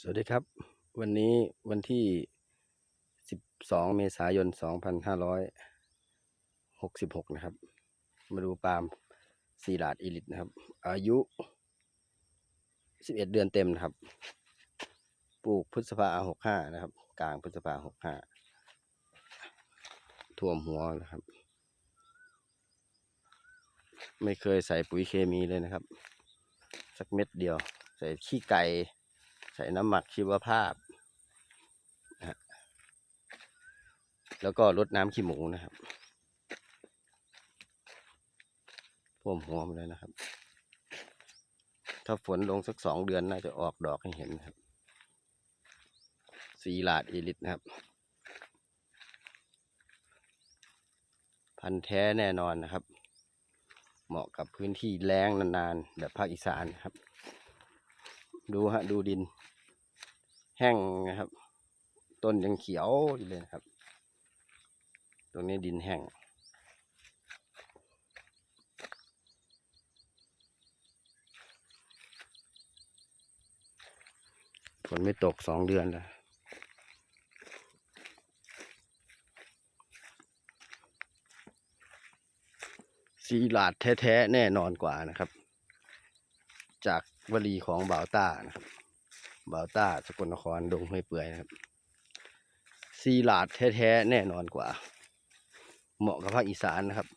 สวัสดีครับ วันนี้วันที่ 12 เมษายน 2566 นะครับ มาดูปาล์มซีลาดอีลิตนะครับ อายุ 11 เดือนเต็มนะครับ ปลูกพฤษภา 65 นะครับ กลางพฤษภา 65 ท่วมหัวนะครับ ไม่เคยใส่ปุ๋ยเคมีเลยนะครับ สักเม็ดเดียว ใส่ขี้ไก่ ใส่น้ำหมักชีวภาพนะฮะแล้วก็รดน้ำขี้หมูนะครับท่วมหัวมาเลยนะครับ ถ้าฝนลงสักสองเดือนน่าจะออกดอกให้เห็นครับ สีลาดอีลิตนะครับ พันธุ์แท้แน่นอนนะครับ เหมาะกับพื้นที่แล้งนานๆ แบบภาคอีสานครับ ดูฮะ ดูดิน แห้งนะครับ ต้นยังเขียวอยู่เลยครับ ตรงนี้ดินแห้งฝนไม่ตกสองเดือนแล้วซีลาดแท้ ๆ แน่นอนกว่านะครับ จาก วลีของบ่าวต้านะครับบ่าวต้าสกลนครดงห้วยเปื่อยนะครับซีลาดแท้ๆแน่นอนกว่า เหมาะกับภาคอีสานนะครับ